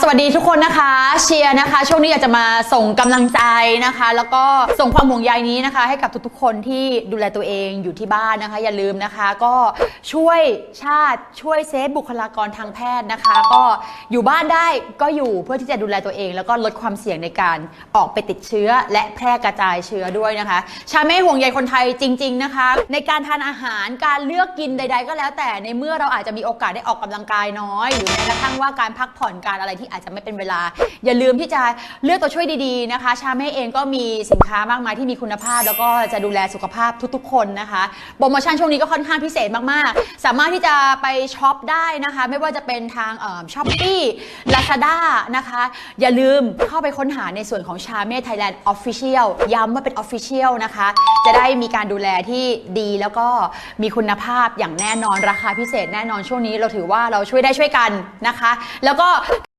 สวัสดีทุกคนนะคะ เชียร์นะคะ ช่วงนี้อยากจะมาส่งกำลังใจนะคะ แล้วก็ส่งความห่วงใยนี้นะคะ ให้กับทุกๆ คนที่ดูแลตัวเองอยู่ที่บ้านนะคะ อย่าลืมนะคะ ก็ช่วยชาติช่วยเซฟบุคลากรทางแพทย์นะคะ ก็อยู่บ้านได้ก็อยู่เพื่อที่จะดูแลตัวเอง แล้วก็ลดความเสี่ยงในการออกไปติดเชื้อ และแพร่กระจายเชื้อด้วยนะคะ ชาเม่ห่วงใยคนไทยจริง ๆนะคะ ในการทานอาหารการเลือกกินใด ๆ ก็แล้วแต่ในเมื่อเราอาจจะมีโอกาสได้ออกกำลังกายน้อยหรือแม้กระทั่งว่าการพักผ่อนการอะไรที่อาจจะไม่เป็นเวลา อย่าลืมที่จะเลือกตัวช่วยดีๆนะคะ ชาเม่เองก็มีสินค้ามากมายที่มีคุณภาพ แล้วก็จะดูแลสุขภาพทุกๆ คนนะคะโปรโมชั่นช่วงนี้ก็ค่อนข้างพิเศษมากๆ สามารถที่จะไปช็อปได้นะคะ ไม่ว่าจะเป็นทางช้อปปี้ลาซาด้านะคะ อย่าลืมเข้าไปค้นหาในส่วนของชาเม่ไทยแลนด์ออฟฟิเชียลย้ำว่าเป็นออฟฟิเชียลนะคะ จะได้มีการดูแลที่ดีแล้วก็มีคุณภาพอย่างแน่นอนราคาพิเศษแน่นอนช่วงนี้เราถือว่าเราช่วยได้ช่วยกันนะคะ แล้วก็